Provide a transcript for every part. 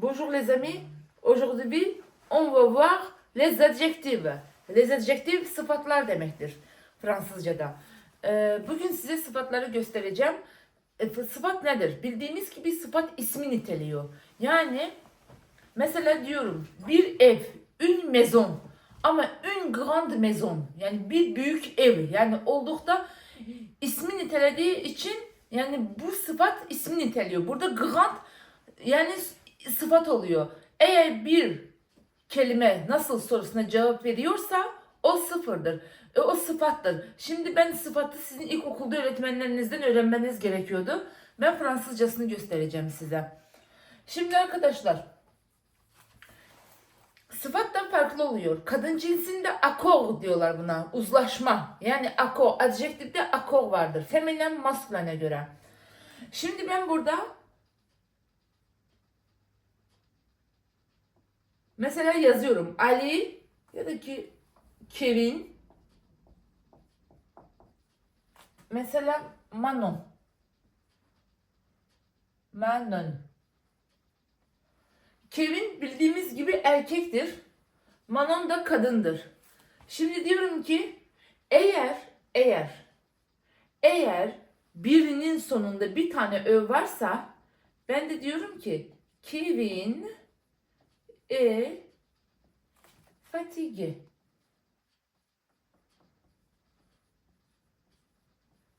Bonjour les amis. Aujourd'hui, on va voir les adjectifs. Les adjectifs sıfatlar demektir Fransızca'da. Ee, bugün size sıfatları göstereceğim. E, sıfat nedir? Bildiğimiz gibi sıfat ismi niteliyor. Yani mesela diyorum bir ev, une maison ama une grande maison yani bir büyük ev yani oldukta ismi nitelediği için yani bu sıfat ismi niteliyor. Burada grand yani sıfat oluyor. Eğer bir kelime nasıl sorusuna cevap veriyorsa o sıfırdır. E, o sıfattır. Şimdi ben sıfatı sizin ilkokulda öğretmenlerinizden öğrenmeniz gerekiyordu. Ben Fransızcasını göstereceğim size. Şimdi arkadaşlar sıfattan farklı oluyor. Kadın cinsinde akor diyorlar buna. Uzlaşma. Yani akor. Adjektifte akor vardır. Feminen masküline göre. Şimdi ben burada mesela yazıyorum. Ali ya da ki Kevin mesela Manon Manon Kevin bildiğimiz gibi erkektir. Manon da kadındır. Şimdi diyorum ki eğer eğer eğer birinin sonunda bir tane ö varsa ben de diyorum ki Kevin e fatigué.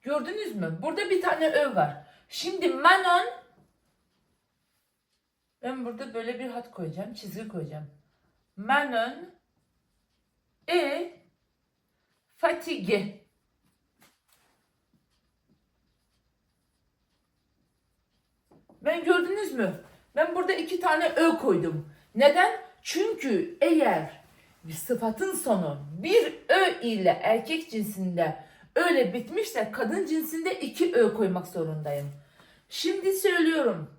Gördünüz mü? Burada bir tane ö var. Şimdi Manon ben burada böyle bir hat koyacağım, çizgi koyacağım. Manon e fatigué. Ben gördünüz mü? Ben burada iki tane ö koydum. Neden? Çünkü eğer bir sıfatın sonu bir ö ile erkek cinsinde öyle bitmişse kadın cinsinde iki ö koymak zorundayım. Şimdi söylüyorum.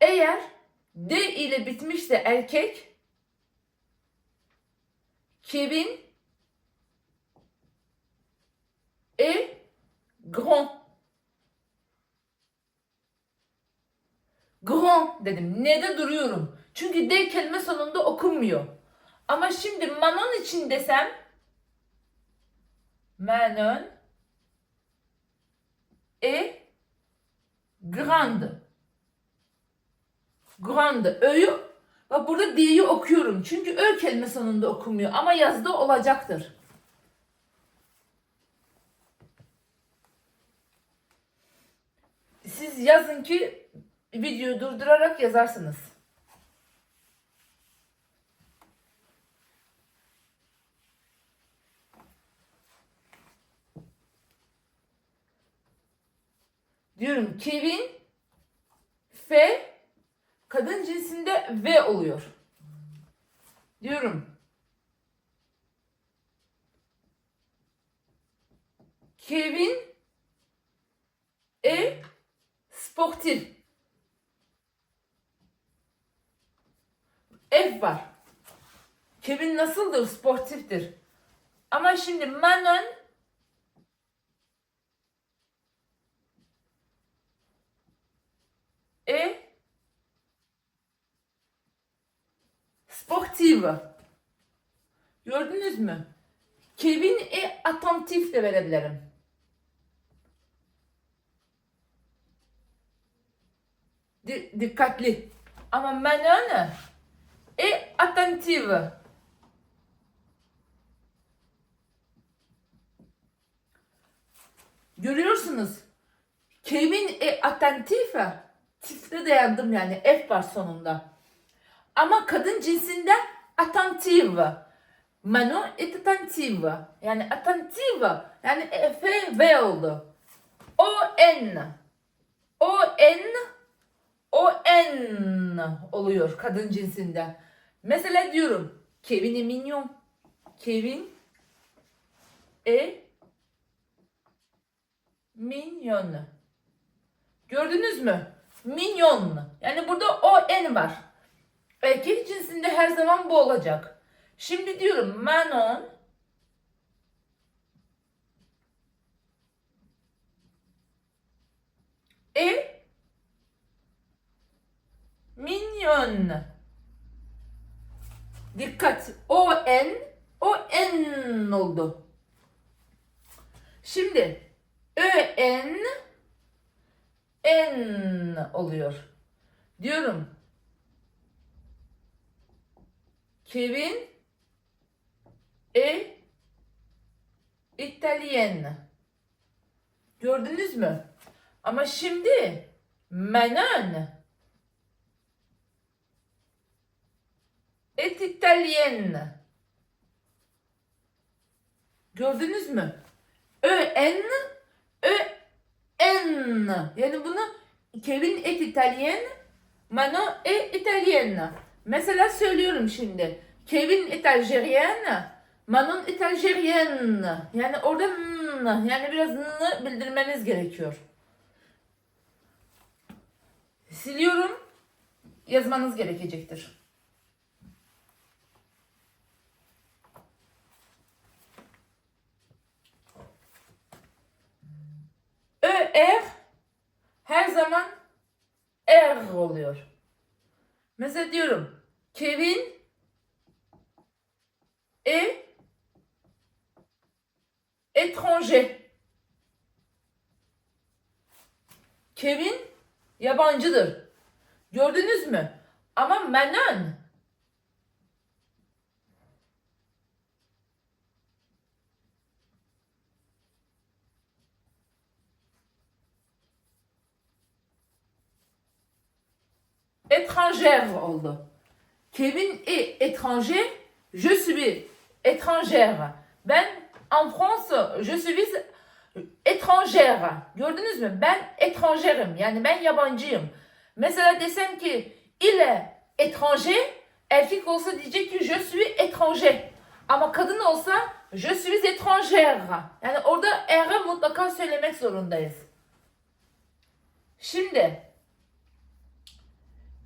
Eğer D ile bitmişse erkek Kevin et grand. Grand dedim. Ne'de duruyorum. Çünkü D kelime sonunda okunmuyor. Ama şimdi Manon için desem Manon et grande. Grande. Ö'yü bak burada D'yi okuyorum. Çünkü Ö kelime sonunda okunmuyor. Ama yazıda olacaktır. Siz yazın ki videoyu durdurarak yazarsınız. Diyorum Kevin F kadın cinsinde V oluyor. Diyorum. Kevin e sportif. F var. Kevin nasıldır? Sportiftir. Ama şimdi Manon e sportive. Gördünüz mü? Kevin e attentif de verebilirim. Di- dikkatli. Ama Manon e attentive. Görüyorsunuz. Kevin e attentif. Tifte dayandım yani. F var sonunda. Ama kadın cinsinde attentive. Manon est attentive. Yani attentive. Yani F, V oldu. O, N. O, N. O, N oluyor kadın cinsinde. Mesela diyorum. Kevin est mignon. Kevin est mignon. Gördünüz mü? Mignon. Yani burada o N var. Erkek cinsinde her zaman bu olacak. Şimdi diyorum Manon e Manon. Dikkat. O N o N oldu. Şimdi Ö N N oluyor. Diyorum. Kevin e İtalyen. Gördünüz mü? Ama şimdi Manon est italienne. Gördünüz mü? Ö N Ö N. Yani bunu Kevin est italien, Manon est italienne. Mesela söylüyorum şimdi. Kevin est algérien, Manon est algérienne. Yani orada yani biraz n bildirmeniz gerekiyor. Siliyorum. Yazmanız gerekecektir. Ö-R her zaman R oluyor. Mesela diyorum Kevin e étranger. Kevin yabancıdır. Gördünüz mü? Ama Manon étrangère oldu. Kevin est étranger, je suis étrangère. Ben en France, je suis étrangère. Gördünüz mü? Ben étrangère'im. Yani ben yabancıyım. Mesela desem ki il est étranger, erkek olsa diyecek ki je suis étranger. Ama kadın olsa je suis étrangère. Yani orada R'ı mutlaka söylemek zorundayız. Şimdi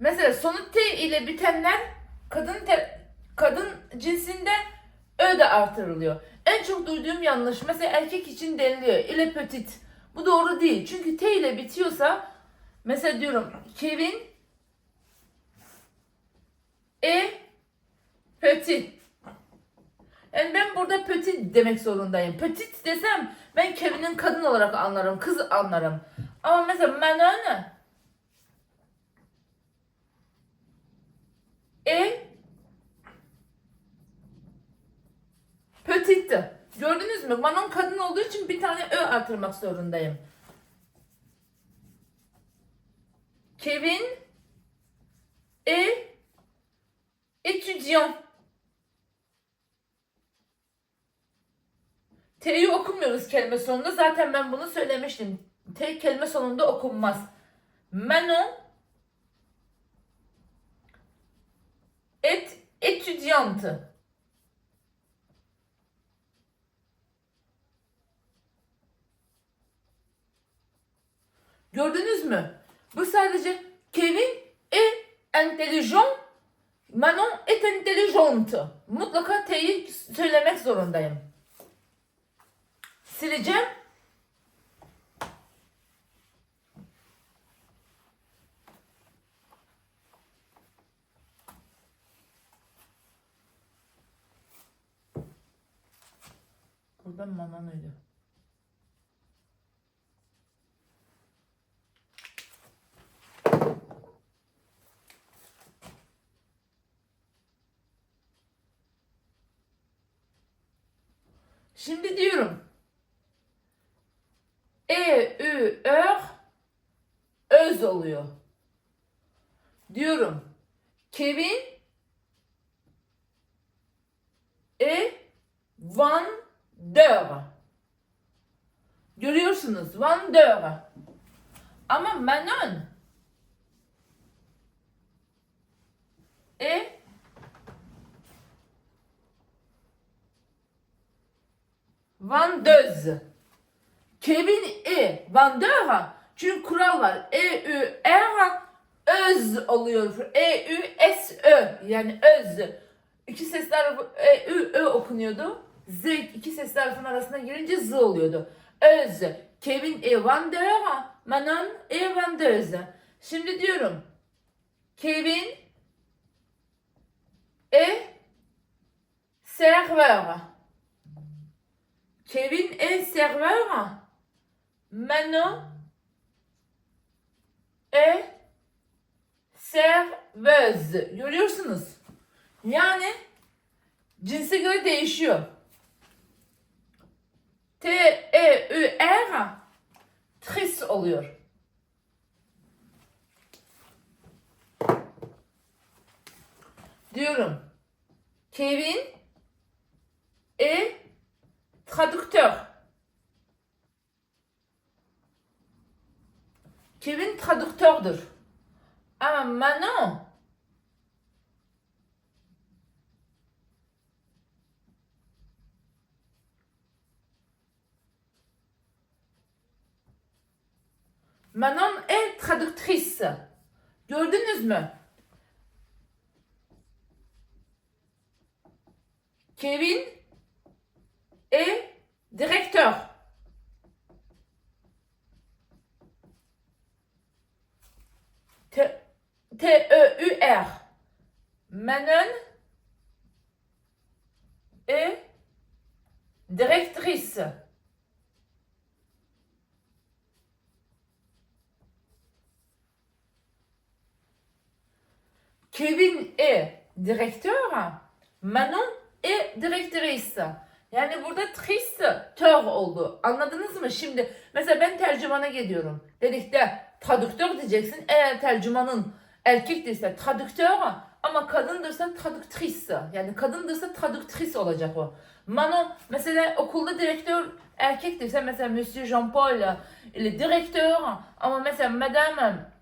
Mesela sonu T ile bitenler kadın te- kadın cinsinde Ö de artırılıyor. En çok duyduğum yanlış mesela erkek için deniliyor. ile petit. Bu doğru değil. Çünkü T ile bitiyorsa mesela diyorum Kevin e petit. Yani ben burada petit demek zorundayım. Petit desem ben Kevin'in kadın olarak anlarım, kız anlarım. Ama mesela Manon E petite. Gördünüz mü? Manon kadın olduğu için bir tane ö artırmak zorundayım. Kevin e étudiant. T'yi okumuyoruz kelime sonunda. Zaten ben bunu söylemiştim. T kelime sonunda okunmaz. Manon et étudiante. Gördünüz mü? Bu sadece Kevin est intelligent, Manon est intelligente. Mutlaka T'yi söylemek zorundayım. Sileceğim. Burada Manon'uydu. Şimdi diyorum. E, Ü, Ör öz oluyor. Diyorum. Kevin e Van der. Görüyorsunuz Van der. Ama Manon e Vendeuse. Kevin e Vendeur. Çünkü kural var. E, Ü, R öz oluyor. E, Ü, S, Ö. Yani öz. İki sesler E, Ü, Ö okunuyordu. Z iki sesli harfin arasına girince Z oluyordu. Öz. Kevin e Vendeur. Manon e Vendeuse. Şimdi diyorum. Kevin est serveur. Kevin est serveur. Manon est serveuse. Görüyorsunuz. Yani cinse göre değişiyor. T, E, Ü, R tris oluyor. Diyorum. Kevin est traducteur. Kevin traductördür. Ama Manon Manon est traductrice. Gördünüz mü? Kevin est directeur. T-E-U-R. Manon est directrice. Kevin est directeur, Manon est directrice. Yani burada triste tör oldu. Anladınız mı? Şimdi mesela ben tercümana gidiyorum. Dedik de traduktör diyeceksin. Eğer tercümanın erkektirse traduktör ama kadındırsa traduktris. Yani kadındırsa traduktris olacak o. Manon mesela okulda direktör erkektirse mesela Monsieur Jean-Paul ile direktör ama mesela Madame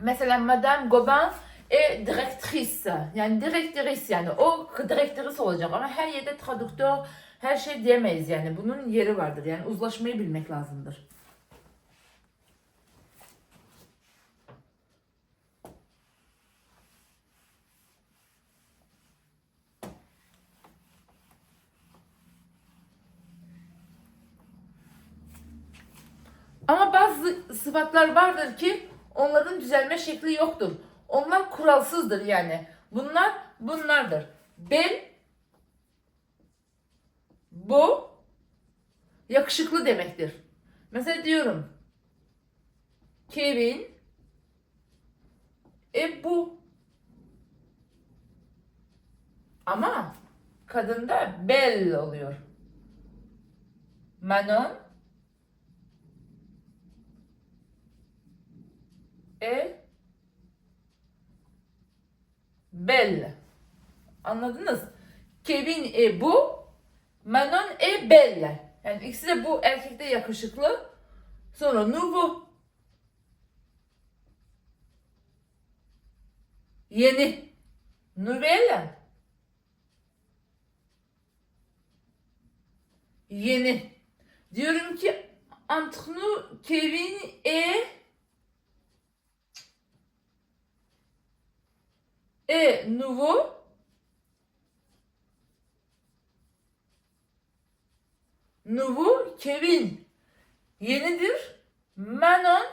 Mesela Madame Gobin e direktrice. Yani direktris yani o direktris olacak ama her yerde traduktör her şey diyemeyiz yani. Bunun yeri vardır. Yani uzlaşmayı bilmek lazımdır. Ama bazı sıfatlar vardır ki onların düzelme şekli yoktur. Onlar kuralsızdır yani. Bunlar bunlardır. Ben bu yakışıklı demektir. Mesela diyorum Kevin e bu ama kadında bel oluyor. Manon e belle. Anladınız? Kevin e bu, Manon e belle. Yani ikisi de bu erkekte yakışıklı. Sonra nouveau. Yeni. Nouvelle. Yeni. Diyorum ki entre nous Kevin et et nouveau. Nouveau Kevin. Yenidir Manon.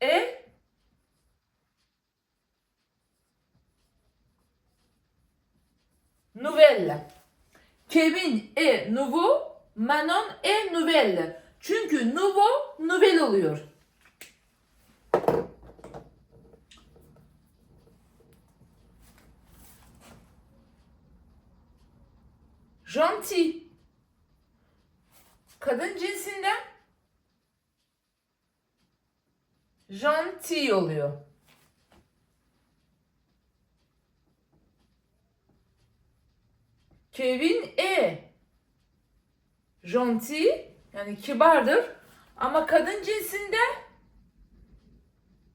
Et nouvelle. Kevin est nouveau Manon est nouvelle. Çünkü nouveau nouvelle oluyor. Gentil. Kadın cinsinden gentil oluyor. Kevin e gentil yani kibardır ama kadın cinsinde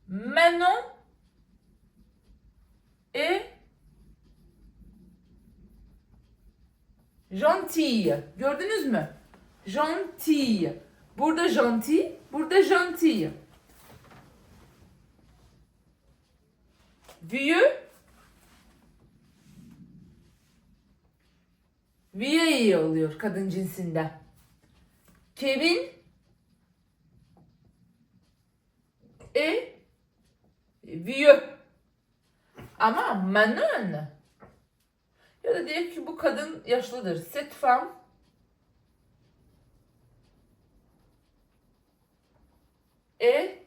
Manon e Gentille. Gördünüz mü? Gentille. Burada gentil, burada gentil. Vieux. Vieille oluyor kadın cinsinde. Kevin. E vieux. Ama Manon ya da diyelim ki bu kadın yaşlıdır. Cette femme est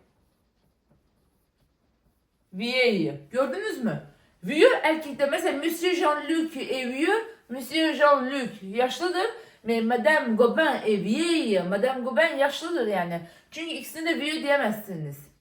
vieille. Gördünüz mü? Vieux erkekte mesela Monsieur Jean-Luc est vieux, Monsieur Jean-Luc yaşlıdır. Mais Madame Gobin est vieille. Madame Gobin yaşlıdır yani. Çünkü ikisini de vieux diyemezsiniz.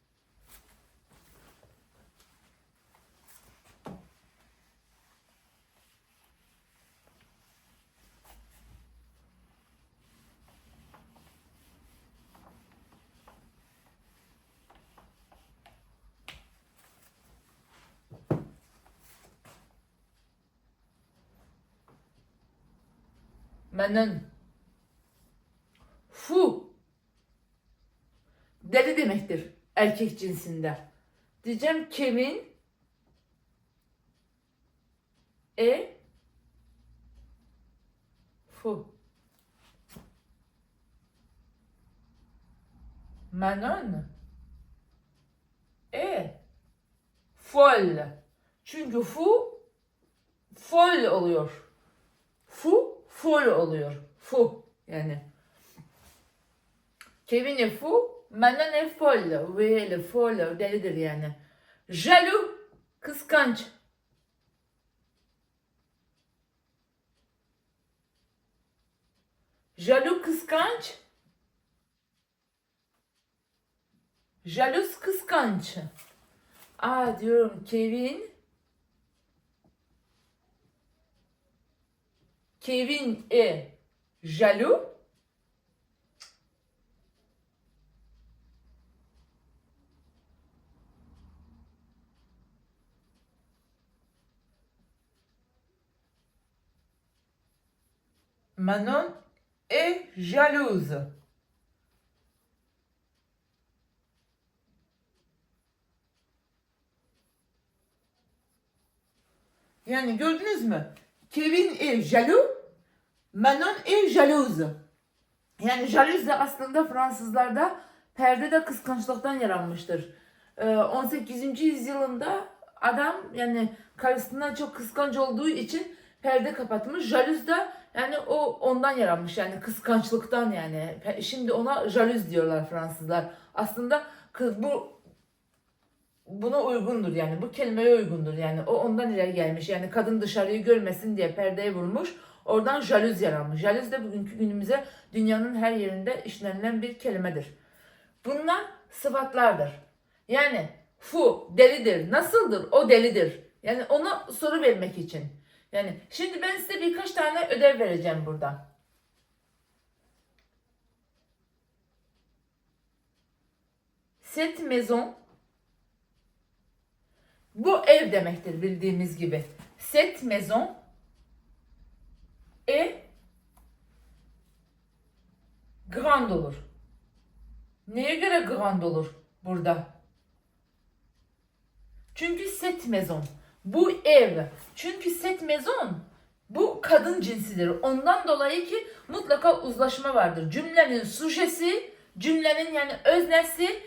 Manon. Fu. Deli demektir erkek cinsinde. Diyeceğim Kevin e fu. Manon e folle. Çünkü fu folle oluyor. Fu full oluyor. Fu yani. Kevin est folle. Oui, elle est folle, delidir yani. Jaloux, kıskanç. Jaloux, kıskanç. Jalous, kıskanç. Aa diyorum Kevin. Kevin est jaloux. Manon est jalouse. Yani gördünüz mü? Kevin est jaloux, Manon est jalouse. Yani jalouse de aslında Fransızlarda perde de kıskançlıktan yaranmıştır. Ee, 18. yüzyılında adam yani karısından çok kıskanç olduğu için perde kapatmış. Jalüz da yani o ondan yaranmış yani kıskançlıktan yani. Şimdi ona jalüz diyorlar Fransızlar. Aslında kız bu buna uygundur yani bu kelimeye uygundur yani o ondan ileri gelmiş yani kadın dışarıyı görmesin diye perdeye vurmuş oradan jalüz yaranmış. Jalüz de bugünkü günümüze dünyanın her yerinde işlenilen bir kelimedir. Bunlar sıfatlardır. Yani fu delidir. Nasıldır? O delidir. Yani ona soru vermek için. Yani şimdi ben size birkaç tane ödev vereceğim burada. Cette maison bu ev demektir bildiğimiz gibi. Cette maison est grand olur. Neye göre grand olur burada? Çünkü set maison. Bu ev. Çünkü set maison bu kadın cinsidir. Ondan dolayı ki mutlaka uzlaşma vardır. Cümlenin sujesi, cümlenin yani öznesi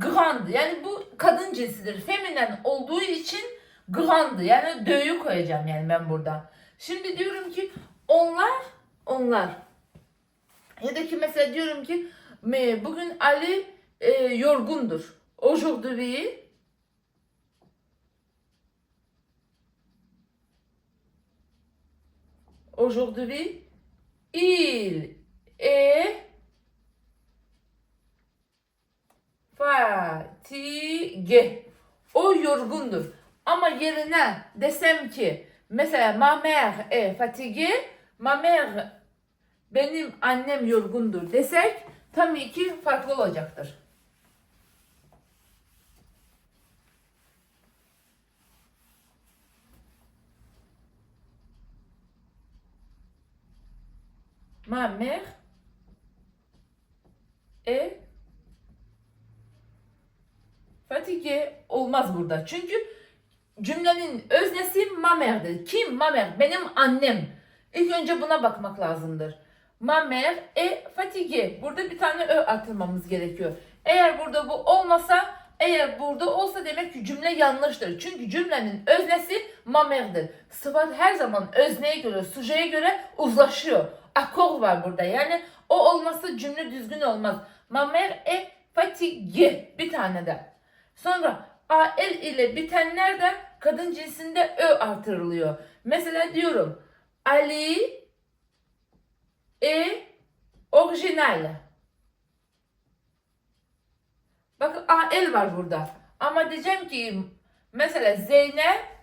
grand. Yani bu kadın cinsidir. Feminen olduğu için grand. Yani dö'yü koyacağım yani ben burada. Şimdi diyorum ki onlar, onlar. Ya da ki mesela diyorum ki "Me- bugün Ali e, yorgundur. Aujourd'hui Aujourd'hui, il est fatigué. O yorgundur. Ama yerine desem ki mesela ma mère est fatiguée, ma mère benim annem yorgundur desek tabii ki farklı olacaktır. Ma mère est fatiguée olmaz burada. Çünkü cümlenin öznesi ma mère'dir. Kim ma mère? Benim annem. İlk önce buna bakmak lazımdır. Ma mère est fatiguée. Burada bir tane ö atılmamız gerekiyor. Eğer burada bu olmasa eğer burada olsa demek ki cümle yanlıştır. Çünkü cümlenin öznesi mamerdir. Sıfat her zaman özneye göre, sujeye göre uzlaşıyor. Akor var burada. Yani o olmazsa cümle düzgün olmaz. Ma mère est fatiguée. Bir tane de. Sonra AL ile bitenler de kadın cinsinde ö artırılıyor. Mesela diyorum Ali est original. Bakın AL var burada. Ama diyeceğim ki mesela Zeynep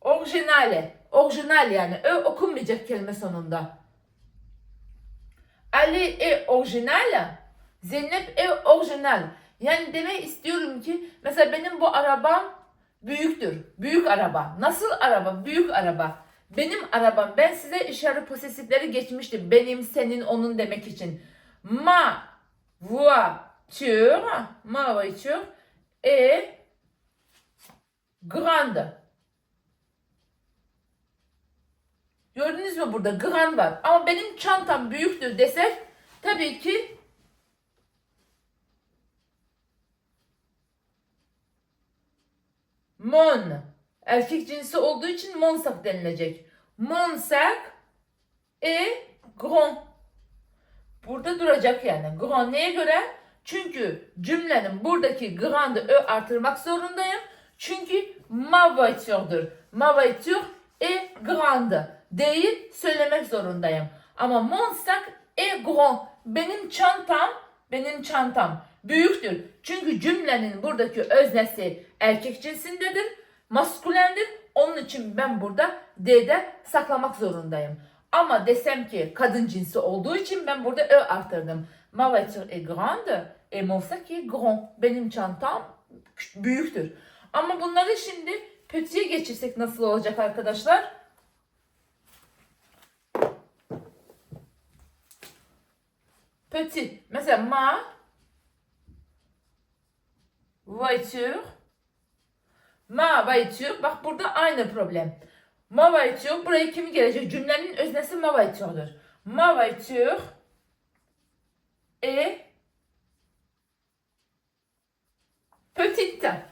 orijinale. Orijinal yani. Ö okunmayacak kelime sonunda. Ali e orijinal. Zeynep e orijinal. Yani demek istiyorum ki mesela benim bu arabam büyüktür. Büyük araba. Nasıl araba? Büyük araba. Benim arabam. Ben size işaret posesifleri geçmiştim. Benim, senin, onun demek için. Ma voiture, ma voiture est grande. Mü burada grand var. Ama benim çantam büyüktür desek tabii ki mon erkek cinsi olduğu için mon sac denilecek. Mon sac est grand. Burada duracak yani. Grand neye göre? Çünkü cümlenin buradaki grand'ı ö artırmak zorundayım. Çünkü ma voiture'dur. Ma voiture est grande. Değil söylemek zorundayım. Ama mon sac est grand. Benim çantam, benim çantam büyüktür. Çünkü cümlenin buradaki öznesi erkek cinsindedir, maskülendir. Onun için ben burada D'de saklamak zorundayım. Ama desem ki kadın cinsi olduğu için ben burada Ö artırdım. Ma voiture est grande et mon sac est grand. Benim çantam büyüktür. Ama bunları şimdi petit'e geçirsek nasıl olacak arkadaşlar? Petit. Mesela ma voiture ma voiture. Bak burada aynı problem. Ma voiture. Buraya kim gelecek? Cümlenin öznesi ma voiture'dur. Ma voiture est petite.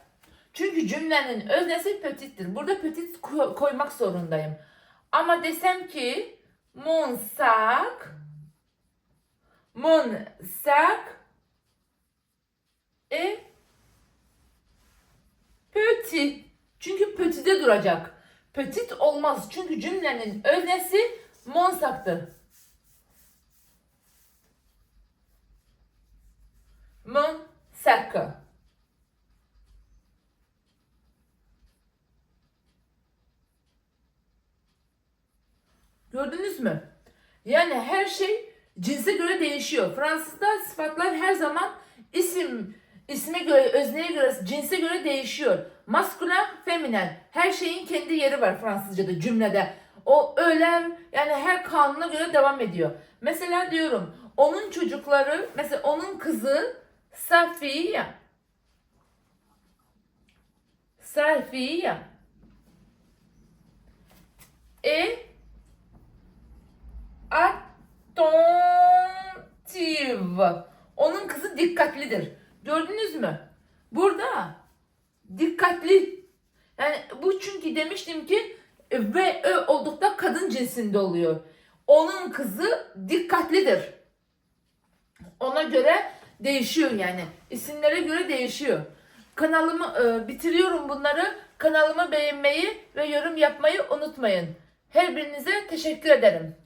Çünkü cümlenin öznesi petittir. Burada petit ko- koymak zorundayım. Ama desem ki mon sac mon sac est petit. Çünkü petit'e duracak. Petit olmaz. Çünkü cümlenin öznesi mon sac'tır. Mon sac. Gördünüz mü? Yani her şey cinse göre değişiyor. Fransızda sıfatlar her zaman isim isme göre, özneye göre, cinse göre değişiyor. Maskülen, feminen. Her şeyin kendi yeri var Fransızca'da cümlede. O ölen yani her kanuna göre devam ediyor. Mesela diyorum onun çocukları mesela onun kızı Safiye Safiye et attentive. Onun kızı dikkatlidir. Gördünüz mü? Burada dikkatli. Yani bu çünkü demiştim ki e, ve ö oldukta kadın cinsinde oluyor. Onun kızı dikkatlidir. Ona göre değişiyor yani. İsimlere göre değişiyor. Kanalımı e, bitiriyorum bunları. Kanalımı beğenmeyi ve yorum yapmayı unutmayın. Her birinize teşekkür ederim.